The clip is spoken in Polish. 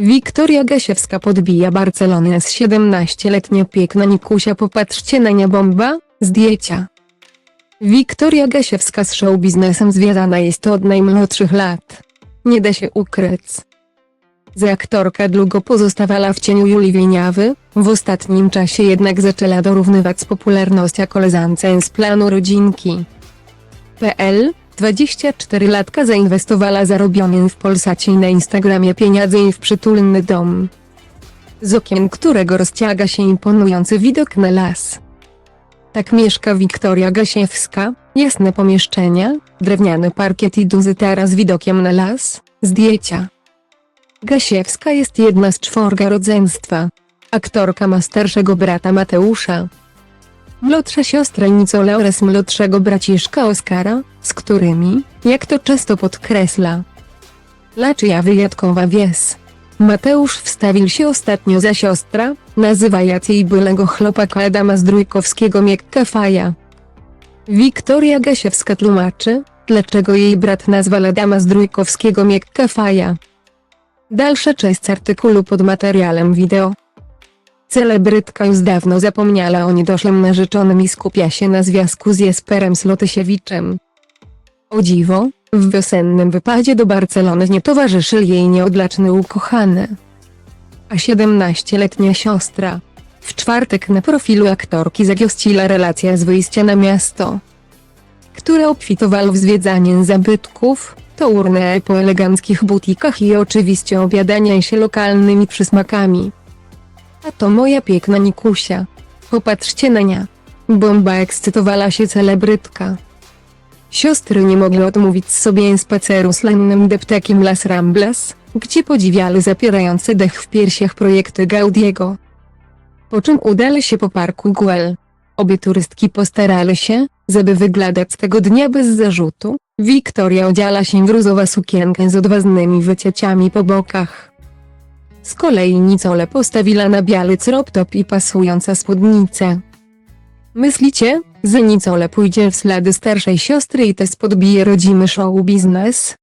Wiktoria Gasiewska podbija Barcelonę z 17-letnia piękna Nikusia popatrzcie na nie bomba, zdjęcia. Wiktoria Gasiewska z show biznesem związana jest od najmłodszych lat. Nie da się ukryć. Za aktorka długo pozostawała w cieniu Julii Wieniawy, w ostatnim czasie jednak zaczęła dorównywać z popularnością koleżance z planu rodzinki. PL 24-latka zainwestowała zarobione w Polsacie i na Instagramie pieniądze w przytulny dom. Z okien którego rozciąga się imponujący widok na las. Tak mieszka Wiktoria Gasiewska, jasne pomieszczenia, drewniany parkiet i duży taras z widokiem na las, zdjęcia. Gasiewska jest jedna z czworga rodzeństwa. Aktorka ma starszego brata Mateusza. Młodsza siostra Nicola oraz młodszego braciszka Oskara, z którymi, jak to często podkreśla, Laczyja wyjątkowa wies. Mateusz wstawił się ostatnio za siostra, nazywając jej bylego chłopaka Adama Zdrójkowskiego Miekka Faja. Wiktoria Gasiewska tłumaczy, dlaczego jej brat nazwał Adama Zdrójkowskiego Miekka Faja. Dalsza część artykułu pod materiałem wideo. Celebrytka już dawno zapomniała o niedoszłym narzeczonym i skupia się na związku z Jesperem Slotysiewiczem. O dziwo, w wiosennym wypadzie do Barcelony nie towarzyszył jej nieodlaczny ukochany. A 17-letnia siostra. W czwartek na profilu aktorki zagościła relacja z wyjścia na miasto, które obfitowało w zwiedzanie zabytków, tournée po eleganckich butikach i oczywiście obiadania się lokalnymi przysmakami. A to moja piękna Nikusia. Popatrzcie na nią. Bomba ekscytowała się celebrytka. Siostry nie mogły odmówić sobie spaceru z lennym deptakiem Las Ramblas, gdzie podziwiały zapierające dech w piersiach projekty Gaudiego. Po czym udali się po parku Güell. Obie turystki postarały się, żeby wyglądać tego dnia bez zarzutu. Wiktoria odziała się w różową sukienkę z odważnymi wycieciami po bokach. Z kolei Nicole postawiła na biały crop top i pasująca spódnicę. Myślicie, że Nicole pójdzie w ślady starszej siostry i też podbije rodzimy show biznes?